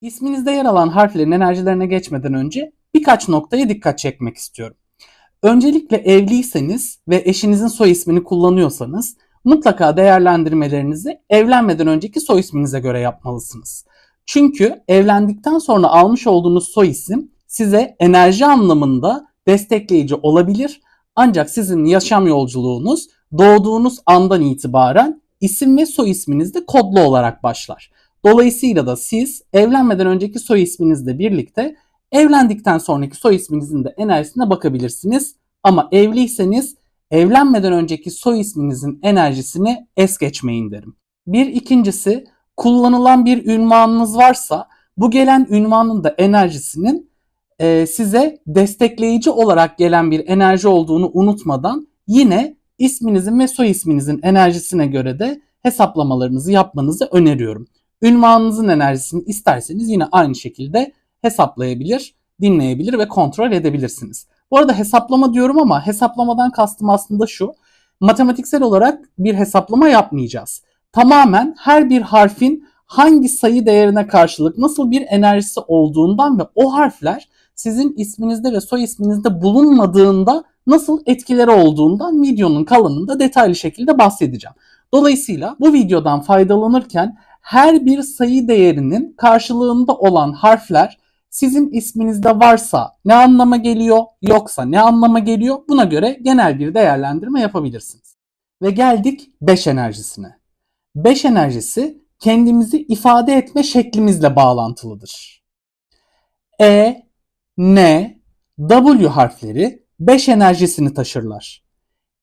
İsminizde yer alan harflerin enerjilerine geçmeden önce birkaç noktaya dikkat çekmek istiyorum. Öncelikle evliyseniz ve eşinizin soy ismini kullanıyorsanız mutlaka değerlendirmelerinizi evlenmeden önceki soy isminize göre yapmalısınız. Çünkü evlendikten sonra almış olduğunuz soy isim size enerji anlamında destekleyici olabilir. Ancak sizin yaşam yolculuğunuz doğduğunuz andan itibaren isim ve soy isminizde kodlu olarak başlar. Dolayısıyla da siz evlenmeden önceki soy isminizle birlikte evlendikten sonraki soy isminizin de enerjisine bakabilirsiniz. Ama evliyseniz evlenmeden önceki soy isminizin enerjisini es geçmeyin derim. Bir ikincisi kullanılan bir ünvanınız varsa bu gelen ünvanın da enerjisinin e, size destekleyici olarak gelen bir enerji olduğunu unutmadan yine isminizin ve soy isminizin enerjisine göre de hesaplamalarınızı yapmanızı öneriyorum. Ünvanınızın enerjisini isterseniz yine aynı şekilde hesaplayabilir, dinleyebilir ve kontrol edebilirsiniz. Bu arada hesaplama diyorum ama hesaplamadan kastım aslında şu. Matematiksel olarak bir hesaplama yapmayacağız. Tamamen her bir harfin hangi sayı değerine karşılık nasıl bir enerjisi olduğundan ve o harfler sizin isminizde ve soy isminizde bulunmadığında nasıl etkileri olduğundan videonun kalanında detaylı şekilde bahsedeceğim. Dolayısıyla bu videodan faydalanırken her bir sayı değerinin karşılığında olan harfler sizin isminizde varsa ne anlama geliyor, yoksa ne anlama geliyor buna göre genel bir değerlendirme yapabilirsiniz. Ve geldik 5 enerjisine. 5 enerjisi kendimizi ifade etme şeklimizle bağlantılıdır. E, N, W harfleri 5 enerjisini taşırlar.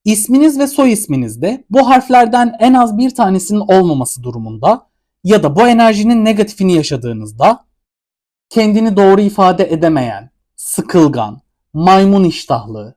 İsminiz ve soy isminizde bu harflerden en az bir tanesinin olmaması durumunda ya da bu enerjinin negatifini yaşadığınızda kendini doğru ifade edemeyen, sıkılgan, maymun iştahlı,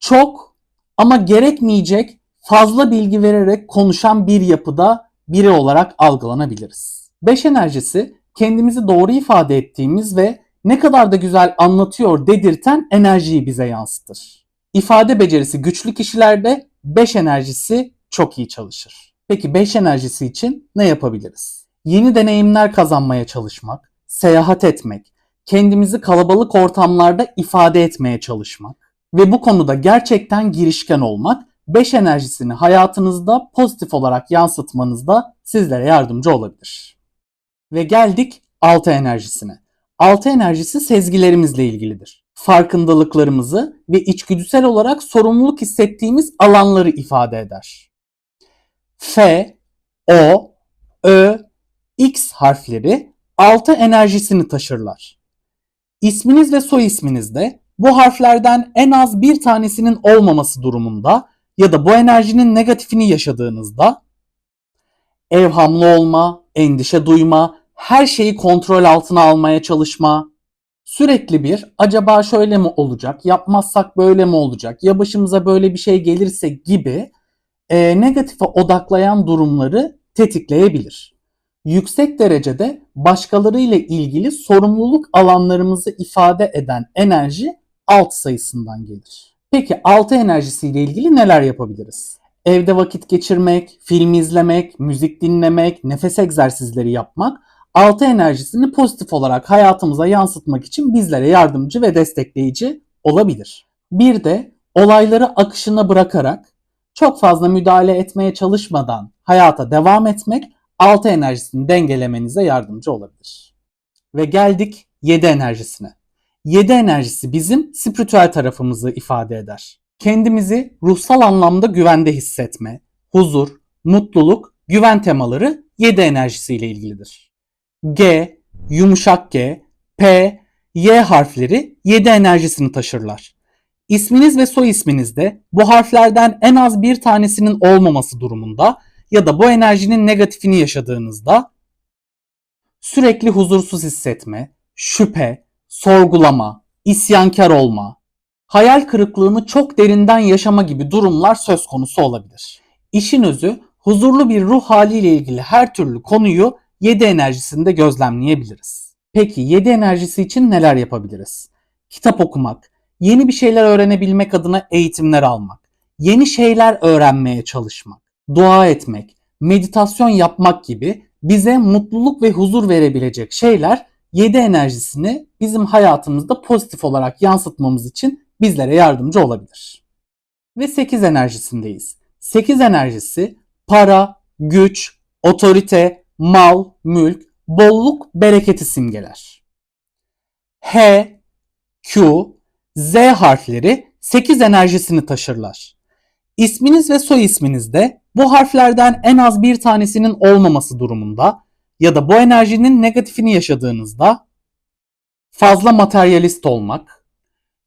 çok ama gerekmeyecek fazla bilgi vererek konuşan bir yapıda biri olarak algılanabiliriz. Beş enerjisi kendimizi doğru ifade ettiğimiz ve ne kadar da güzel anlatıyor dedirten enerjiyi bize yansıtır. İfade becerisi güçlü kişilerde 5 enerjisi çok iyi çalışır. Peki 5 enerjisi için ne yapabiliriz? Yeni deneyimler kazanmaya çalışmak, seyahat etmek, kendimizi kalabalık ortamlarda ifade etmeye çalışmak ve bu konuda gerçekten girişken olmak 5 enerjisini hayatınızda pozitif olarak yansıtmanızda sizlere yardımcı olabilir. Ve geldik 6 enerjisine. 6 enerjisi sezgilerimizle ilgilidir. Farkındalıklarımızı ve içgüdüsel olarak sorumluluk hissettiğimiz alanları ifade eder. F, O, Ö, X harfleri 6 enerjisini taşırlar. İsminiz ve soy isminizde bu harflerden en az bir tanesinin olmaması durumunda ya da bu enerjinin negatifini yaşadığınızda evhamlı olma, endişe duyma, her şeyi kontrol altına almaya çalışma, sürekli bir acaba şöyle mi olacak, yapmazsak böyle mi olacak, ya başımıza böyle bir şey gelirse gibi e, negatife odaklayan durumları tetikleyebilir. Yüksek derecede başkaları ile ilgili sorumluluk alanlarımızı ifade eden enerji alt sayısından gelir. Peki altı enerjisiyle ilgili neler yapabiliriz? Evde vakit geçirmek, film izlemek, müzik dinlemek, nefes egzersizleri yapmak altı enerjisini pozitif olarak hayatımıza yansıtmak için bizlere yardımcı ve destekleyici olabilir. Bir de olayları akışına bırakarak çok fazla müdahale etmeye çalışmadan hayata devam etmek altı enerjisini dengelemenize yardımcı olabilir. Ve geldik 7 enerjisine. 7 enerjisi bizim spiritüel tarafımızı ifade eder. Kendimizi ruhsal anlamda güvende hissetme, huzur, mutluluk, güven temaları 7 enerjisiyle ilgilidir. G, yumuşak G, P, Y harfleri 7 enerjisini taşırlar. İsminiz ve soy isminizde bu harflerden en az bir tanesinin olmaması durumunda ya da bu enerjinin negatifini yaşadığınızda sürekli huzursuz hissetme, şüphe, sorgulama, isyankar olma, hayal kırıklığını çok derinden yaşama gibi durumlar söz konusu olabilir. İşin özü huzurlu bir ruh haliyle ilgili her türlü konuyu 7 enerjisinde gözlemleyebiliriz. Peki 7 enerjisi için neler yapabiliriz? Kitap okumak, yeni bir şeyler öğrenebilmek adına eğitimler almak, yeni şeyler öğrenmeye çalışmak, dua etmek, meditasyon yapmak gibi bize mutluluk ve huzur verebilecek şeyler 7 enerjisini bizim hayatımızda pozitif olarak yansıtmamız için bizlere yardımcı olabilir. Ve 8 enerjisindeyiz. 8 enerjisi para, güç, otorite, mal, mülk, bolluk, bereketi simgeler. H, Q, Z harfleri 8 enerjisini taşırlar. İsminiz ve soy isminizde bu harflerden en az bir tanesinin olmaması durumunda ya da bu enerjinin negatifini yaşadığınızda fazla materyalist olmak,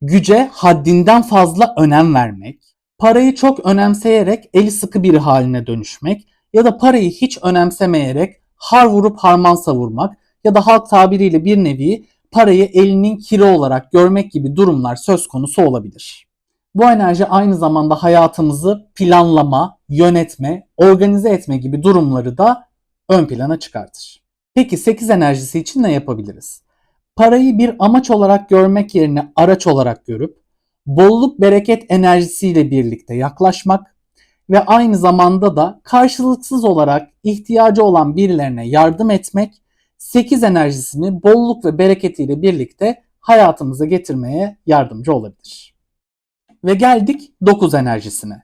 güce haddinden fazla önem vermek, parayı çok önemseyerek eli sıkı biri haline dönüşmek ya da parayı hiç önemsemeyerek har vurup harman savurmak ya da halk tabiriyle bir nevi parayı elinin kiri olarak görmek gibi durumlar söz konusu olabilir. Bu enerji aynı zamanda hayatımızı planlama, yönetme, organize etme gibi durumları da ön plana çıkartır. Peki 8 enerjisi için ne yapabiliriz? Parayı bir amaç olarak görmek yerine araç olarak görüp bolluk bereket enerjisiyle birlikte yaklaşmak ve aynı zamanda da karşılıksız olarak ihtiyacı olan birilerine yardım etmek 8 enerjisini bolluk ve bereketiyle birlikte hayatımıza getirmeye yardımcı olabilir. Ve geldik 9 enerjisine.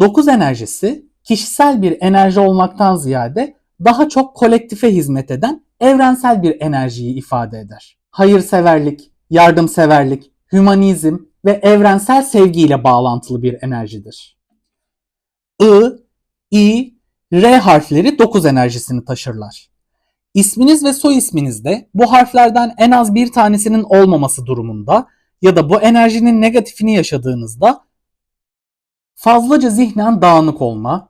9 enerjisi kişisel bir enerji olmaktan ziyade daha çok kolektife hizmet eden evrensel bir enerjiyi ifade eder. Hayırseverlik, yardımseverlik, hümanizm ve evrensel sevgiyle bağlantılı bir enerjidir. I, I, R harfleri 9 enerjisini taşırlar. İsminiz ve soy isminizde bu harflerden en az bir tanesinin olmaması durumunda ya da bu enerjinin negatifini yaşadığınızda fazlaca zihnen dağınık olma,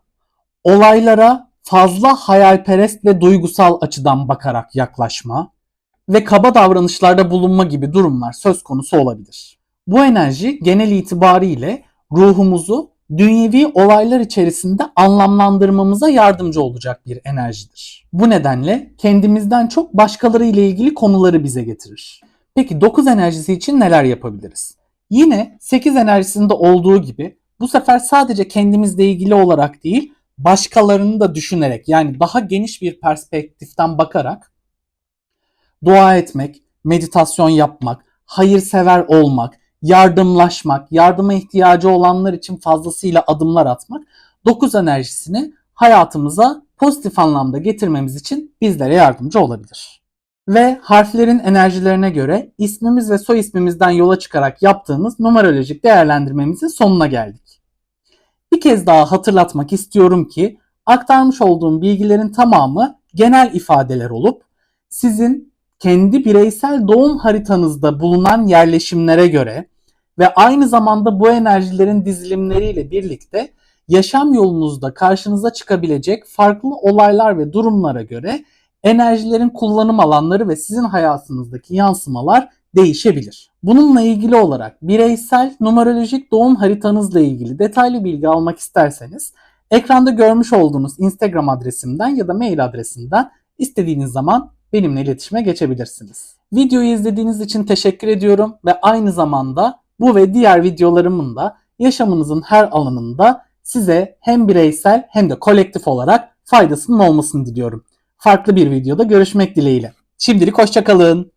olaylara fazla hayalperest ve duygusal açıdan bakarak yaklaşma ve kaba davranışlarda bulunma gibi durumlar söz konusu olabilir. Bu enerji genel itibariyle ruhumuzu dünyevi olaylar içerisinde anlamlandırmamıza yardımcı olacak bir enerjidir. Bu nedenle kendimizden çok başkaları ile ilgili konuları bize getirir. Peki 9 enerjisi için neler yapabiliriz? Yine 8 enerjisinde olduğu gibi bu sefer sadece kendimizle ilgili olarak değil, başkalarını da düşünerek yani daha geniş bir perspektiften bakarak dua etmek, meditasyon yapmak, hayırsever olmak, yardımlaşmak, yardıma ihtiyacı olanlar için fazlasıyla adımlar atmak 9 enerjisini hayatımıza pozitif anlamda getirmemiz için bizlere yardımcı olabilir. Ve harflerin enerjilerine göre ismimiz ve soy ismimizden yola çıkarak yaptığımız numerolojik değerlendirmemizin sonuna geldik. Bir kez daha hatırlatmak istiyorum ki aktarmış olduğum bilgilerin tamamı genel ifadeler olup sizin kendi bireysel doğum haritanızda bulunan yerleşimlere göre ve aynı zamanda bu enerjilerin dizilimleriyle birlikte yaşam yolunuzda karşınıza çıkabilecek farklı olaylar ve durumlara göre enerjilerin kullanım alanları ve sizin hayatınızdaki yansımalar değişebilir. Bununla ilgili olarak bireysel numerolojik doğum haritanızla ilgili detaylı bilgi almak isterseniz ekranda görmüş olduğunuz Instagram adresimden ya da mail adresinden istediğiniz zaman benimle iletişime geçebilirsiniz. Videoyu izlediğiniz için teşekkür ediyorum ve aynı zamanda bu ve diğer videolarımın da yaşamınızın her alanında size hem bireysel hem de kolektif olarak faydasının olmasını diliyorum. Farklı bir videoda görüşmek dileğiyle. Şimdilik hoşçakalın.